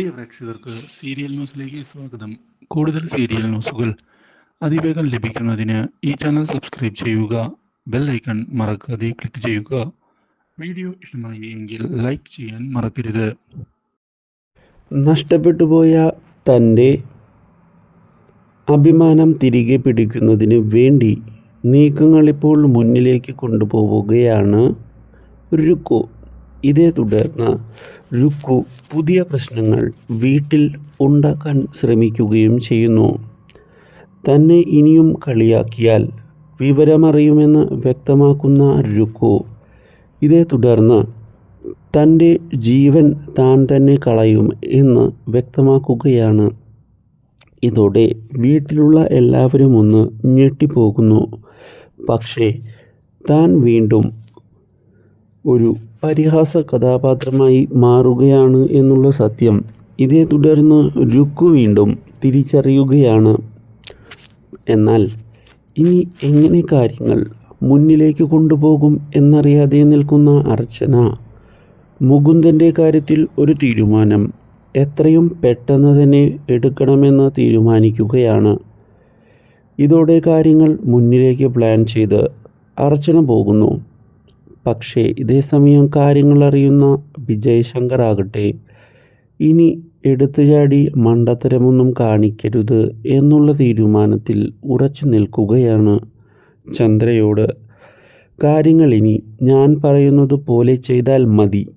പ്രിയ പ്രേക്ഷകർക്ക് സീരിയൽ ന്യൂസിലേക്ക് സ്വാഗതം. കൂടുതൽ സീരിയൽ ന്യൂസുകൾ അതിവേഗം ലഭിക്കുന്നതിന് ഈ ചാനൽ സബ്സ്ക്രൈബ് ചെയ്യുക ബെൽ ഐക്കൺ മറക്കാതെ ക്ലിക്ക് ചെയ്യുക. വീഡിയോ ഇഷ്ടമായി എങ്കിൽ ലൈക്ക് ചെയ്യാൻ മറക്കരുത്. നഷ്ടപ്പെട്ടു പോയ തന്റെ അഭിമാനം തിരികെ പിടിക്കുന്നതിന് വേണ്ടി നീക്കങ്ങളിപ്പോൾ മുന്നിലേക്ക് കൊണ്ടുപോവുകയാണ് രുക്കു. ഇതേ തുടർന്ന് രുക്കു പുതിയ പ്രശ്നങ്ങൾ വീട്ടിൽ ഉണ്ടാക്കാൻ ശ്രമിക്കുകയും ചെയ്യുന്നു. തന്നെ ഇനിയും കളിയാക്കിയാൽ വിവരമറിയുമെന്ന് വ്യക്തമാക്കുന്ന രുക്കു ഇതേ തുടർന്ന് തന്റെ ജീവൻ താൻ തന്നെ കളയും എന്ന് വ്യക്തമാക്കുകയാണ്. ഇതോടെ വീട്ടിലുള്ള എല്ലാവരും ഒന്ന് ഞെട്ടിപ്പോകുന്നു. പക്ഷേ താൻ വീണ്ടും ഒരു പരിഹാസ കഥാപാത്രമായി മാറുകയാണ് എന്നുള്ള സത്യം. ഇതേ തുടർന്ന് രുക്കു വീണ്ടും തിരിച്ചറിയുകയാണ്. എന്നാൽ ഇനി എങ്ങനെ കാര്യങ്ങൾ മുന്നിലേക്ക് കൊണ്ടുപോകും എന്നറിയാതെ നിൽക്കുന്ന അർച്ചന മുകുന്ദന്റെ കാര്യത്തിൽ ഒരു തീരുമാനം എത്രയും പെട്ടെന്ന് തന്നെ എടുക്കണമെന്ന് തീരുമാനിക്കുകയാണ്. ഇതോടെ കാര്യങ്ങൾ മുന്നിലേക്ക് പ്ലാൻ ചെയ്ത് അർച്ചന പോകുന്നു. പക്ഷേ ഇതേ സമയം കാര്യങ്ങൾ അറിയുന്ന വിജയ് ശങ്കർ ആകട്ടെ ഇനി എടുത്തുചാടി മണ്ടത്തരമൊന്നും കാണിക്കരുത് എന്നുള്ള തീരുമാനത്തിൽ ഉറച്ചു നിൽക്കുകയാണ് ചന്ദ്രയോട്. കാര്യങ്ങൾ ഇനി ഞാൻ പറയുന്നത് പോലെ ചെയ്താൽ മതി.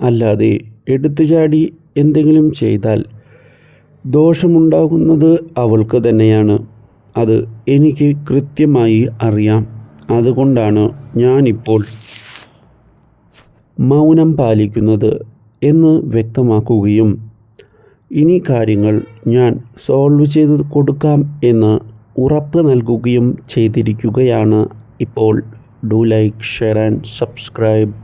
അല്ലാതെ എടുത്തുചാടി എന്തെങ്കിലും ചെയ്താൽ ദോഷമുണ്ടാകുന്നത് അവൾക്ക് തന്നെയാണ്. അത് എനിക്ക് കൃത്യമായി അറിയാം. അതുകൊണ്ടാണ് ഞാനിപ്പോൾ മൗനം പാലിക്കുന്നത് എന്ന് വ്യക്തമാക്കുകയും ഇനി കാര്യങ്ങൾ ഞാൻ സോൾവ് ചെയ്ത് കൊടുക്കാം എന്ന് ഉറപ്പ് നൽകുകയും ചെയ്തിരിക്കുകയാണ് ഇപ്പോൾ. Do like share and subscribe.